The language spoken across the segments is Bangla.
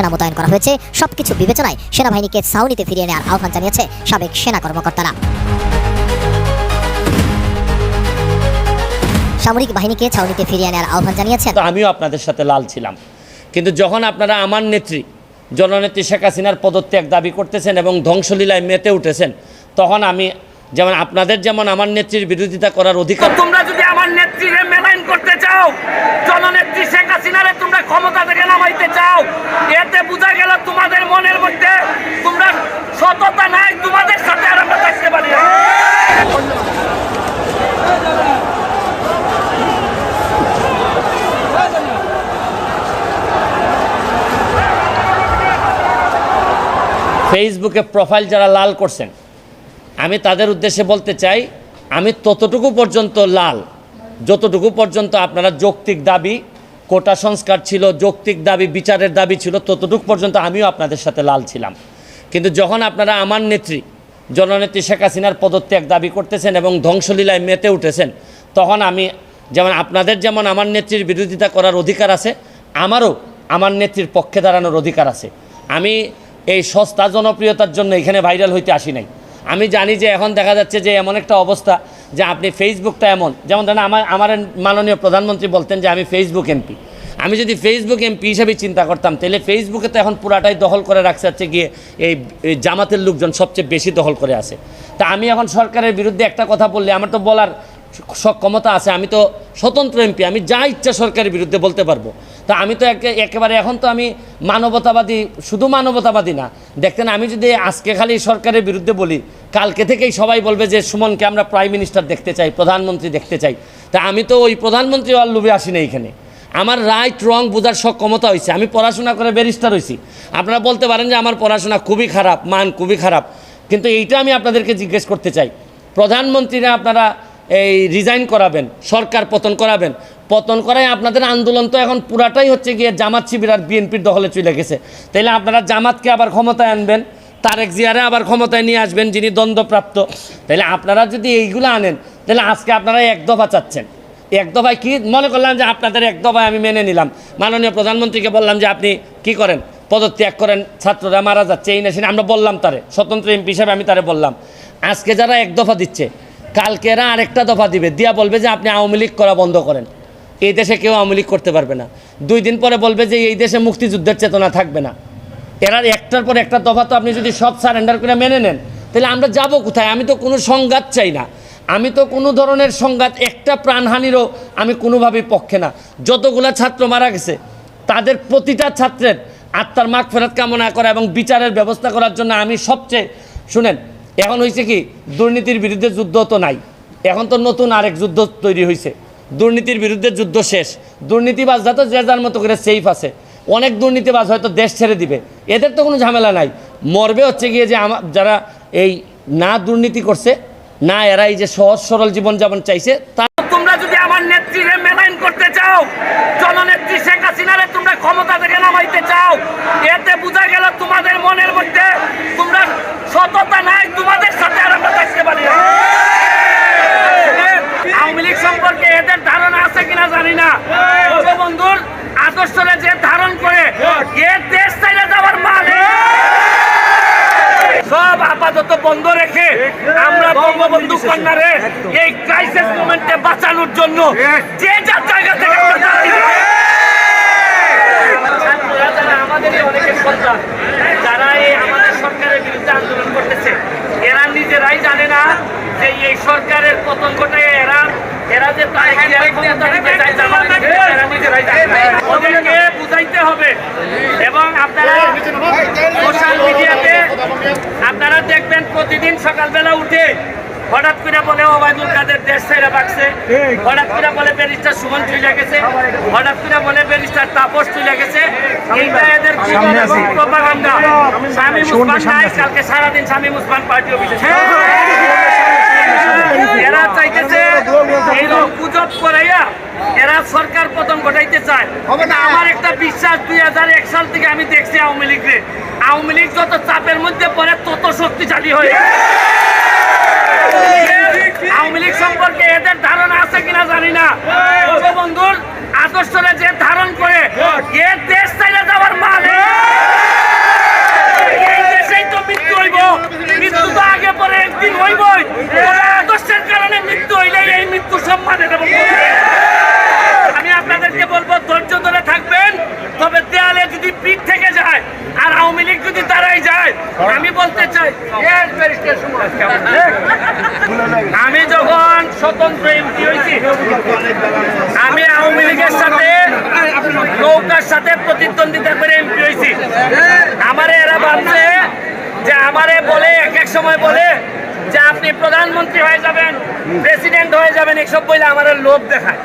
সেনা মোতায়েন করা হয়েছে। সবকিছু বিবেচনায় সেনাবাহিনীকে ছাউনিতে ফিরিয়ে নেওয়ার আহ্বান জানিয়েছে সাবেক সেনা কর্মকর্তারা। সামরিক বাহিনীকে ছাউনিতে ফিরিয়ে নেওয়ার আহ্বান জানিয়েছেন। আমিও আপনাদের সাথে লাল ছিলাম। কিন্তু যখন আপনারা আমার নেত্রী জননেত্রী শেখ হাসিনার পদত্যাগ দাবি করতেছেন এবং ধ্বংসলীলায় মেতে উঠেছেন তখন আমি যেমন আপনাদের যেমন আমার নেত্রীর বিরোধিতা করার অধিকার তোমরা যদি আমার নেত্রীরে মেলাইন করতে চাও জননেত্রী হাসিনারে তোমরা ক্ষমতা থেকে নামাইতে চাও, এতে বোঝা গেল তোমাদের মনের মধ্যে তোমরা সততা নাই, তোমাদের সাথে আর আমরা থাকতে পারি ফেসবুকে প্রোফাইল যারা লাল করছেন, আমি তাদের উদ্দেশ্যে বলতে চাই, আমি ততটুকু পর্যন্ত লাল, যতটুকু পর্যন্ত আপনারা যৌক্তিক দাবি কোটা সংস্কার ছিল, যৌক্তিক দাবি, বিচারের দাবি ছিল, ততটুক পর্যন্ত আমিও আপনাদের সাথে লাল ছিলাম। কিন্তু যখন আপনারা আমার নেত্রী, জননেত্রী শেখ হাসিনার পদত্যাগ দাবি করতেছেন এবং ধ্বংসলীলায় মেতে উঠেছেন, তখন আমি যেমন আপনাদের যেমন আমার নেত্রীর বিরোধিতা করার অধিকার আছে, আমারও আমার নেত্রীর পক্ষে দাঁড়ানোর অধিকার আছে। আমি এই সস্তা জনপ্রিয়তার জন্য এখানে ভাইরাল হইতে আসি নাই। আমি জানি যে এখন দেখা যাচ্ছে যে এমন একটা অবস্থা যে আপনি ফেসবুকটা এমন, যেমন ধরেন আমার আমার মাননীয় প্রধানমন্ত্রী বলতেন যে আমি ফেসবুক এমপি। আমি যদি ফেসবুক এমপি হিসাবে চিন্তা করতাম, তাহলে ফেসবুকে তো এখন পুরাটাই দখল করে রাখছে হচ্ছে গিয়ে এই জামাতের লোকজন সবচেয়ে বেশি দখল করে আছে। তা আমি এখন সরকারের বিরুদ্ধে একটা কথা বললে, আমার তো বলার সক্ষমতা আছে, আমি তো স্বতন্ত্র এমপি আমি যা ইচ্ছা সরকারের বিরুদ্ধে বলতে পারব। তা আমি তো একে- একেবারে এখন তো আমি মানবতাবাদী, শুধু মানবতাবাদী না, দেখতেন আমি যদি আজকে খালি সরকারের বিরুদ্ধে বলি, কালকে থেকেই সবাই বলবে যে সুমনকে আমরা প্রাইম মিনিস্টার দেখতে চাই, প্রধানমন্ত্রী দেখতে চাই। তা আমি তো ওই প্রধানমন্ত্রী আর লোভে আসি না এখানে। আমার রাইট রং বোঝার সক্ষমতা হয়েছে আমি পড়াশোনা করে ব্যারিস্টার হয়েছি আপনারা বলতে পারেন যে আমার পড়াশোনা খুবই খারাপ, মান খুবই খারাপ। কিন্তু এইটা আমি আপনাদেরকে জিজ্ঞেস করতে চাই। প্রধানমন্ত্রীরা আপনারা এই রিজাইন করাবেন, সরকার পতন করাবেন। পতন করায় আপনাদের আন্দোলন তো এখন পুরাটাই হচ্ছে গিয়ে জামাত শিবির আর বিএনপির দখলে চলে গেছে। তাইলে আপনারা জামাতকে আবার ক্ষমতায় আনবেন, তারেক জিয়ারে আবার ক্ষমতায় নিয়ে আসবেন যিনি দ্বন্দ্বপ্রাপ্ত। তাহলে আপনারা যদি এইগুলো আনেন তাহলে আজকে আপনারা এক দফা চাচ্ছেন। এক দফায় কি মনে করলাম যে আপনাদের এক দফায় আমি মেনে নিলাম। মাননীয় প্রধানমন্ত্রীকে বললাম যে আপনি কি করেন? পদত্যাগ করেন, ছাত্ররা মারা যাচ্ছে, এই নেশিনে আমরা বললাম তারে, স্বতন্ত্র এমপি হিসাবে আমি তারে বললাম। আজকে যারা এক দফা দিচ্ছে, কালকে এরা আরেকটা দফা দিবে। দিয়া বলবে যে আপনি আওয়ামী লীগ করা বন্ধ করেন। এই দেশে কেউ আওয়ামী লীগ করতে পারবে না। দুই দিন পরে বলবে যে এই দেশে মুক্তিযুদ্ধের চেতনা থাকবে না। এরা একটার পর একটা দফা তো আপনি যদি সব সারেন্ডার করে মেনে নেন, তাহলে আমরা যাব কোথায়? আমি তো কোনো সংঘাত চাই না। আমি তো কোনো ধরনের সংঘাত, একটা প্রাণহানিরও আমি কোনোভাবেই পক্ষে না। যতগুলা ছাত্র মারা গেছে, তাদের প্রতিটা ছাত্রের আত্মার মাগ ফেরত কামনা করা এবং বিচারের ব্যবস্থা করার জন্য আমি সবচেয়ে, শুনেন, এখন হয়েছে কি, দুর্নীতির বিরুদ্ধে যুদ্ধ তো নাই। এখন তো নতুন আরেক যুদ্ধ তৈরি হয়েছে দুর্নীতির বিরুদ্ধে যুদ্ধ শেষ। দুর্নীতিবাজরা তো যে যার মতো করে সেফ আছে। অনেক দুর্নীতিবাজ হয়তো দেশ ছেড়ে দিবে। এদের তো কোনো ঝামেলা নাই। মরবে হচ্ছে গিয়ে যে আমার যারা এই না দুর্নীতি করছে না এরা এই যে সহজ সরল জীবনযাপন চাইছে, তা তোমরা যদি আমার নেত্রীরে মেলাইন করতে চাও, জননেত্রী শেখ হাসিনারে তোমরা ক্ষমতা থেকে নামাইতে চাও, এতে বোঝা গেল তোমাদের মনের মধ্যে তোমরা সততা নাই, তোমাদের সাথে আর আমরা থাকতে পারি আওয়ামী লীগ সম্পর্কে এদের ধারণা আছে কিনা জানি না। বন্ধুর আদর্শরে যে ধারণ করে, এ দেশ চাইলে যাওয়ার মানে সব আপাতত বন্ধ রেখে আমরা বঙ্গবন্ধু কন্যারে এই ক্রাইসিস মোমেন্টে বাঁচানোর জন্য যে যার জায়গা থেকে আমাদেরই অনেকের সন্তান যারা এই আমাদের সরকারের বিরুদ্ধে আন্দোলন করতেছে এরা নিজেরাই জানে না যে এই সরকারের পতন ঘটায় এরা এরা যে তাই ক্ষমতা নিতে চায় জামাত নিতে চায়, এরা নিজেরাই জানে না। ওদেরকে বুঝাইতে হবে এবং আপনারা সোশ্যাল মিডিয়াতে আপনারা দেখবেন প্রতিদিন সকালবেলা উঠে হঠাৎ করে বলে ওবায়দুল কাদের দেশ ছেড়ে বাকছে হঠাৎ করে বলে ব্যারিস্টার সুমন চলে গেছে। হঠাৎ করে বলে ব্যারিস্টার তাপস চলে গেছে। এইটা এদের প্রপাগান্ডা। স্বামী মুসলমান নাই কালকে সারাদিন স্বামী মুসলমান পার্টি অফিসে এরা চাইতেছে এইরকম গুজব করাইয়া এরা সরকার পতন ঘটাইতে চায়। আমার একটা বিশ্বাস দুই হাজার এক সাল থেকে আমি দেখছি আওয়ামী লীগরে। আওয়ামী লীগ যত চাপের মধ্যে পড়ে শক্তিশালী হয়ে আওয়ামী লীগ সম্পর্কে এদের ধারণা আছে কিনা জানি না। বন্ধুর আদর্শ যে ধারণ করে, এ দেশ চাইলে যাওয়ার মানে এই দেশেই তো মৃত্যু হইব। আমি যখন স্বতন্ত্র এমপি হয়েছি, আমি আওয়ামী লীগের সাথে, নৌকার সাথে প্রতিদ্বন্দ্বিতা করে এমপি হয়েছি। আমারে এরা ভাবছে যে আমারে বলে, এক এক সময় বলে যে আপনি প্রধানমন্ত্রী হয়ে যাবেন, প্রেসিডেন্ট হয়ে যাবেন, এসব বলে আমার লোভ দেখায়।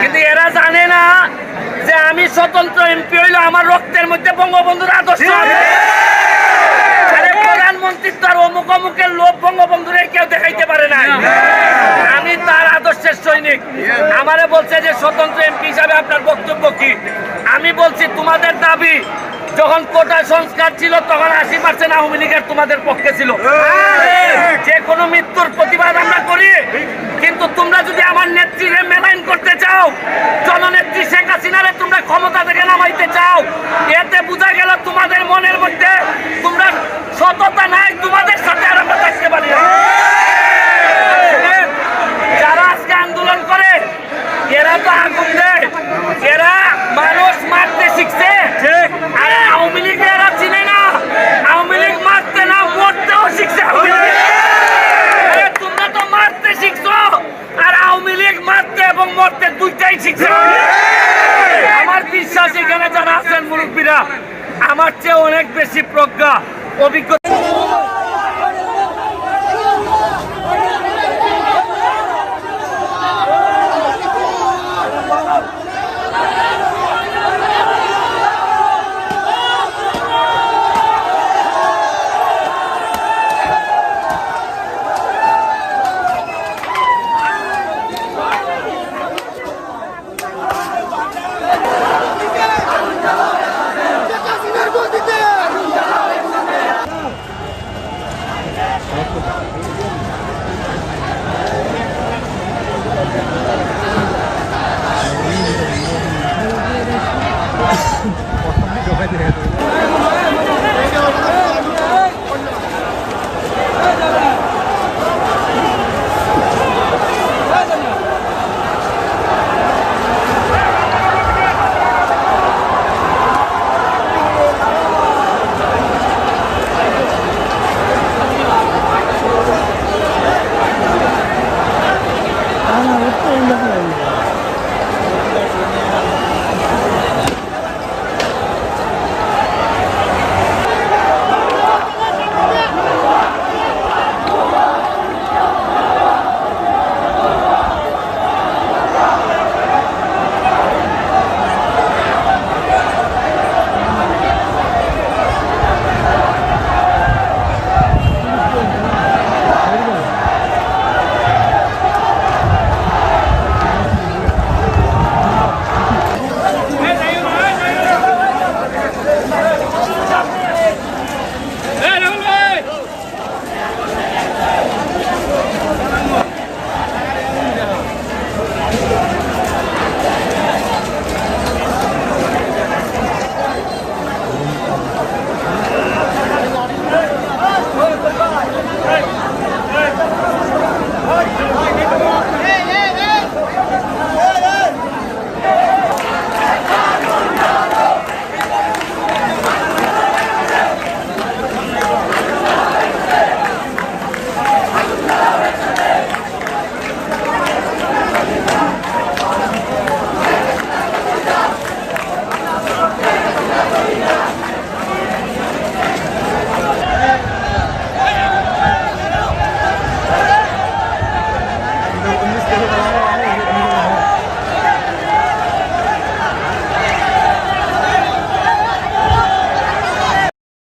কিন্তু এরা জানে না যে আমি স্বতন্ত্র এমপি হইল আমার রক্তের মধ্যে বঙ্গবন্ধুর আদর্শ প্রধানমন্ত্রীর তো আর অমুক অমুকের লোভ বঙ্গবন্ধুরে কেউ দেখাইতে পারে না। আমি তার আদর্শের সৈনিক। আমারে বলছে যে স্বতন্ত্র এমপি হিসাবে আপনার বক্তব্য কি? আমি বলছি তোমাদের দাবি যখন কোটা সংস্কার ছিল তখন আশি পার্সেন্ট আওয়ামী লীগের তোমাদের পক্ষে ছিল। যে কোনো মৃত্যুর প্রতিবাদ আমরা করি কিন্তু তোমরা যদি আমার নেত্রীরে মেলাইন করতে চাও জননেত্রী শেখ হাসিনারে তোমরা ক্ষমতা থেকে নামাইতে চাও এতে বোঝা গেল বেশি প্রজ্ঞা অভিজ্ঞতা